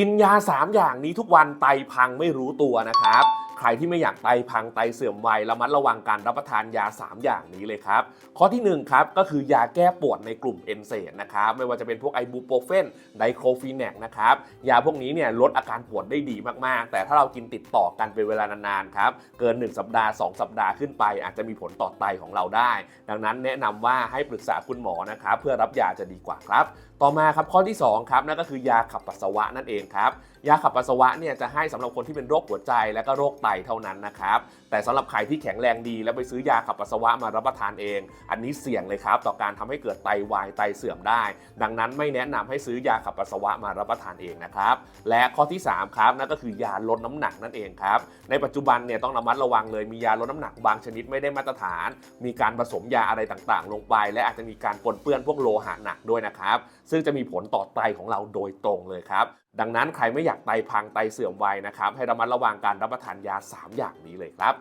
กินยา 3 อย่างนี้ทุกวันไตพังไม่รู้ตัวนะครับ ใครที่ไม่อยากไตพังไตเสื่อมไวระมัดระวังการรับประทานยา 3 อย่างนี้เลยครับ ข้อที่1ครับก็คือยาแก้ปวดในกลุ่มเอนเซนนะครับไม่ว่าจะเป็นพวกไอบูโปรเฟนไดโครฟีแนกนะครับยาพวกนี้เนี่ยลดอาการปวดได้ดีมากๆ แต่ถ้าเรากินติดต่อกันเป็นเวลานานๆครับเกิน 1 สัปดาห์ 2 สัปดาห์ขึ้นไป อาจจะมีผลต่อไตของเราได้ ดังนั้นแนะนำว่าให้ปรึกษาคุณหมอนะครับเพื่อรับยาจะดีกว่าครับต่อมาครับข้อที่ 2 ครับนั่นก็คือยาขับปัสสาวะนั่นเองครับยาขับปัสสาวะเนี่ยจะให้สำหรับคนที่เป็นโรคหัวใจและก็โรคไตเท่านั้นนะครับแต่สำหรับใครที่แข็งแรงดี แล้วไปซื้อยาขับปัสสาวะมารับประทานเอง อันนี้เสี่ยงเลยครับต่อการทำให้เกิดไตวายไตเสื่อมได้ ดังนั้นไม่แนะนำให้ซื้อยาขับปัสสาวะมารับประทานเองนะครับและข้อที่3ครับนั่นก็คือยาลดน้ำหนักนั่นเองครับในปัจจุบันเนี่ยต้องระมัดระวังเลยมียาลดน้ำหนักบางชนิดไม่ได้มาตรฐาน มีการผสมยาอะไรต่างๆ ลงไป และอาจจะมีการปนเปื้อนพวกโลหะหนักด้วยนะครับซึ่งจะมีผลต่อไตของเราโดยตรงเลยครับ ดังนั้นใครไม่อยากไตพังไตเสื่อมไวนะครับ ให้ระมัดระวังการรับประทานยา 3 อย่างนี้เลยครับ